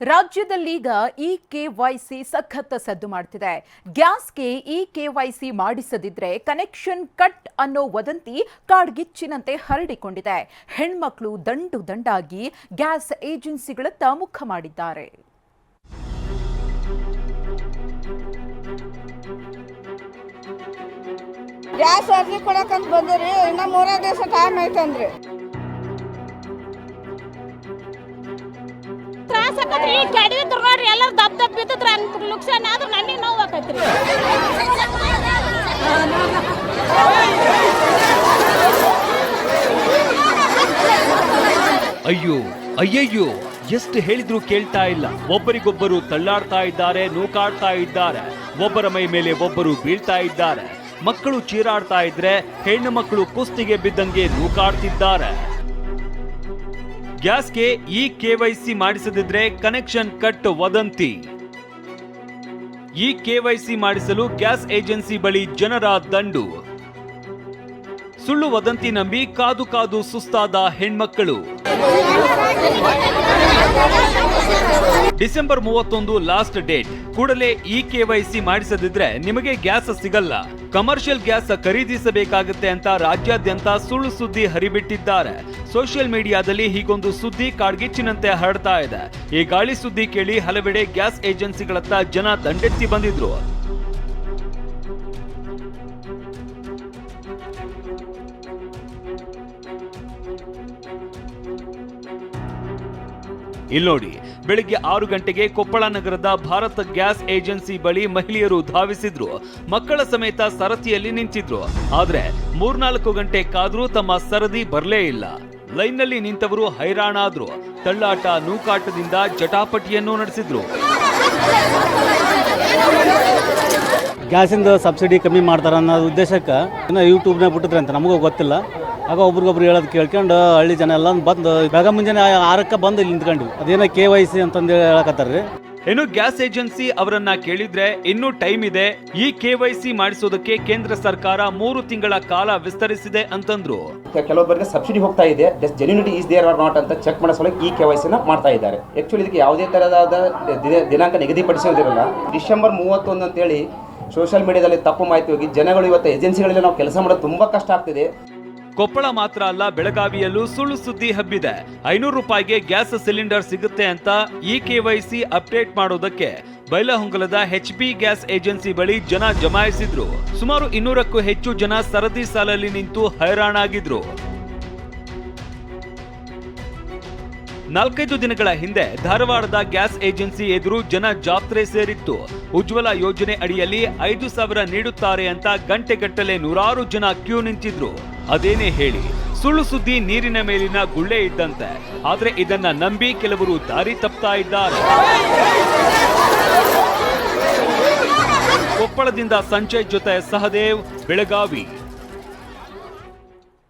ರಾಜ್ಯದಲ್ಲೀಗ E KYC ಸಖತ್ ಸದ್ದು ಮಾಡ್ತಿದೆ. ಗ್ಯಾಸ್ಗೆ ಇ ಕೆವೈಸಿ ಮಾಡಿಸದಿದ್ರೆ ಕನೆಕ್ಷನ್ ಕಟ್ ಅನ್ನೋ ವದಂತಿ ಕಾಡ್ಗಿಚ್ಚಿನಂತೆ ಹರಡಿಕೊಂಡಿದೆ. ಹೆಣ್ಮಕ್ಳು ದಂಡು ದಂಡಾಗಿ ಗ್ಯಾಸ್ ಏಜೆನ್ಸಿಗಳತ್ತ ಮುಖ ಮಾಡಿದ್ದಾರೆ. ಗ್ಯಾಸ್ ಅರ್ಜಿ ಕೊಡಕಂತ ಬಂದಿರಿ ಇನ್ನ ಮೂರೇ ದಿವಸ ಟೈಮ್ ಐತಂದ್ರಿ ನೋಡ್ರಿ, ಎಲ್ಲರೂ ದಪ್ಪ ದಪ್ಪ ಬಿದ್ದಿದ್ರ ಆದ್ರೆ ನನಗೆ ನೋವು ಅಯ್ಯೋ, ಅಯ್ಯಯ್ಯೋ, ಎಷ್ಟು ಹೇಳಿದ್ರು ಕೇಳ್ತಾ ಇಲ್ಲ. ಒಬ್ಬರಿಗೊಬ್ಬರು ತಳ್ಳಾಡ್ತಾ ಇದ್ದಾರೆ, ನೂಕಾಡ್ತಾ ಇದ್ದಾರೆ. ಒಬ್ಬರ ಮೈ ಮೇಲೆ ಒಬ್ಬರು ಬೀಳ್ತಾ ಇದ್ದಾರೆ. ಮಕ್ಕಳು ಚೀರಾಡ್ತಾ ಇದ್ರೆ, ಹೆಣ್ಣು ಮಕ್ಕಳು ಕುಸ್ತಿಗೆ ಬಿದ್ದಂಗೆ ನೂಕಾಡ್ತಿದ್ದಾರೆ. ಗ್ಯಾಸ್ಗೆ ಈ ಕೆವೈಸಿ ಮಾಡಿಸದಿದ್ರೆ ಕನೆಕ್ಷನ್ ಕಟ್ ವದಂತಿ. ಈ ಕೆವೈಸಿ ಮಾಡಿಸಲು ಗ್ಯಾಸ್ ಏಜೆನ್ಸಿ ಬಳಿ ಜನರ ದಂಡು. ಸುಳ್ಳು ವದಂತಿ ನಂಬಿ ಕಾದು ಕಾದು ಸುಸ್ತಾದ ಹೆಣ್ಮಕ್ಕಳು. ಡಿಸೆಂಬರ್ ಮೂವತ್ತೊಂದು ಲಾಸ್ಟ್ ಡೇಟ್. ಕೂಡಲೇ ಇ ಕೆವೈಸಿ ಮಾಡಿಸದಿದ್ರೆ ನಿಮಗೆ ಗ್ಯಾಸ್ ಸಿಗಲ್ಲ. ಕಮರ್ಷಿಯಲ್ ಗ್ಯಾಸ್ ಖರೀದಿಸಬೇಕಾಗುತ್ತೆ ಅಂತ ರಾಜ್ಯಾದ್ಯಂತ ಸುಳ್ಳು ಸುದ್ದಿ ಹರಿಬಿಟ್ಟಿದ್ದಾರೆ. ಸೋಷಿಯಲ್ ಮೀಡಿಯಾದಲ್ಲಿ ಹೀಗೊಂದು ಸುದ್ದಿ ಕಾಡ್ಗಿಚ್ಚಿನಂತೆ ಹರಡ್ತಾ ಇದೆ. ಈ ಗಾಳಿ ಸುದ್ದಿ ಕೇಳಿ ಹಲವೆಡೆ ಗ್ಯಾಸ್ ಏಜೆನ್ಸಿಗಳತ್ತ ಜನ ದಂಡೆತ್ತಿ ಬಂದಿದ್ರು. ಇಲ್ನೋಡಿ ಬೆಳಿಗ್ಗೆ ಆರು ಗಂಟೆಗೆ ಕೊಪ್ಪಳ ನಗರದ ಭಾರತ ಗ್ಯಾಸ್ ಏಜೆನ್ಸಿ ಬಳಿ ಮಹಿಳೆಯರು ಧಾವಿಸಿದ್ರು. ಮಕ್ಕಳ ಸಮೇತ ಸರತಿಯಲ್ಲಿ ನಿಂತಿದ್ರು. ಆದ್ರೆ ಮೂರ್ನಾಲ್ಕು ಗಂಟೆ ಕಾದ್ರೂ ತಮ್ಮ ಸರದಿ ಬರಲೇ ಇಲ್ಲ. ಲೈನ್ನಲ್ಲಿ ನಿಂತವರು ಹೈರಾಣಾದ್ರು. ತಳ್ಳಾಟ, ನೂಕಾಟದಿಂದ ಜಟಾಪಟಿಯನ್ನು ನಡೆಸಿದ್ರು. ಗ್ಯಾಸಿಂದ ಸಬ್ಸಿಡಿ ಕಮ್ಮಿ ಮಾಡ್ತಾರ ಅನ್ನೋ ಉದ್ದೇಶಕ್ಕೆ ಇನ್ನು ಯೂಟ್ಯೂಬ್ನಾಗ ಬಿಟ್ಟಿದ್ರೆ ಅಂತ ನಮಗೂ ಗೊತ್ತಿಲ್ಲ. ಆಗ ಒಬ್ರಿಗೊಬ್ರು ಹೇಳೋದು ಕೇಳ್ಕೊಂಡು ಹಳ್ಳಿ ಜನ ಎಲ್ಲ ಬಂದು ಬೆಳಗ ಮುಂಜಾನೆ ಆರಕ್ಕೆ ಬಂದು ಇಲ್ಲಿ ನಿಂತ್ಕೊಂಡ್ವಿ. ಅದೇನೋ ಕೆ ವೈ ಸಿ ಅಂತಂದು ಹೇಳಕತ್ತಾರ್ರಿ. ಇನ್ನು ಗ್ಯಾಸ್ ಏಜೆನ್ಸಿ ಅವರನ್ನ ಕೇಳಿದ್ರೆ ಇನ್ನೂ ಟೈಮ್ ಇದೆ. ಈ ಕೆವೈಸಿ ಮಾಡಿಸೋದಕ್ಕೆ ಕೇಂದ್ರ ಸರ್ಕಾರ ಮೂರು ತಿಂಗಳ ಕಾಲ ವಿಸ್ತರಿಸಿದೆ ಅಂತಂದ್ರು. ಕೆ- ಕೆಲವೊಬ್ಬರಿಗೆ ಸಬ್ಸಿಡಿ ಹೋಗ್ತಾ ಇದೆ. Just genuinity is there or not ಅಂತ ಚೆಕ್ ಮಾಡೋ ಸಲುವಾಗಿ ಈ ಕೆ ವೈ ಸಿನ ಮಾಡ್ತಾ ಇದ್ದಾರೆ. ಆಕ್ಚುಲಿ ಇದಕ್ಕೆ ಯಾವುದೇ ತರಹದ ದಿನ- ದಿನಾಂಕ ನಿಗದಿಪಡಿಸೋದಿರಲ್ಲ ಡಿಸೆಂಬರ್ ಮೂವತ್ತೊಂದು ಅಂತೇಳಿ ಸೋಷಿಯಲ್ ಮೀಡಿಯಾದಲ್ಲಿ ತಪ್ಪು ಮಾಹಿತಿ ಹೋಗಿ ಜನಗಳು ಇವತ್ತು ಏಜೆನ್ಸಿಗಳಲ್ಲಿ ನಾವು ಕೆಲಸ ಮಾಡೋದು ತುಂಬಾ ಕಷ್ಟ ಆಗ್ತಿದೆ. ಕೊಪ್ಪಳ ಮಾತ್ರ ಅಲ್ಲ, ಬೆಳಗಾವಿಯಲ್ಲೂ ಸುಳ್ಳು ಸುದ್ದಿ ಹಬ್ಬಿದೆ. ಐನೂರು ರೂಪಾಯಿಗೆ ಗ್ಯಾಸ್ ಸಿಲಿಂಡರ್ ಸಿಗುತ್ತೆ ಅಂತ ಈ ಕೆವೈಸಿ ಅಪ್ಡೇಟ್ ಮಾಡೋದಕ್ಕೆ ಬೈಲಹೊಂಗಲದ ಎಚ್ ಪಿ ಗ್ಯಾಸ್ ಏಜೆನ್ಸಿ ಬಳಿ ಜನ ಜಮಾಯಿಸಿದ್ರು. ಸುಮಾರು ಇನ್ನೂರಕ್ಕೂ ಹೆಚ್ಚು ಜನ ಸರದಿ ಸಾಲಲ್ಲಿ ನಿಂತು ಹೈರಾಣಾಗಿದ್ರು. ನಾಲ್ಕೈದು ದಿನಗಳ ಹಿಂದೆ ಧಾರವಾಡದ ಗ್ಯಾಸ್ ಏಜೆನ್ಸಿ ಎದುರು ಜನ ಜಾತ್ರೆ ಸೇರಿತ್ತು. ಉಜ್ವಲ ಯೋಜನೆ ಅಡಿಯಲ್ಲಿ ಐದು ಸಾವಿರ ನೀಡುತ್ತಾರೆ ಅಂತ ಗಂಟೆಗಟ್ಟಲೆ ನೂರಾರು ಜನ ಕ್ಯೂ ನಿಂತಿದ್ರು. ಅದೇನೇ ಹೇಳಿ, ಸುಳ್ಳು ಸುದ್ದಿ ನೀರಿನ ಮೇಲಿನ ಗುಳ್ಳೆ ಇದ್ದಂತೆ. ಆದ್ರೆ ಇದನ್ನ ನಂಬಿ ಕೆಲವರು ದಾರಿ ತಪ್ತಾ ಇದ್ದಾರೆ. ಕೊಪ್ಪಳದಿಂದ ಸಂಜಯ್ ಜೊತೆ ಸಹದೇವ್, ಬೆಳಗಾವಿ.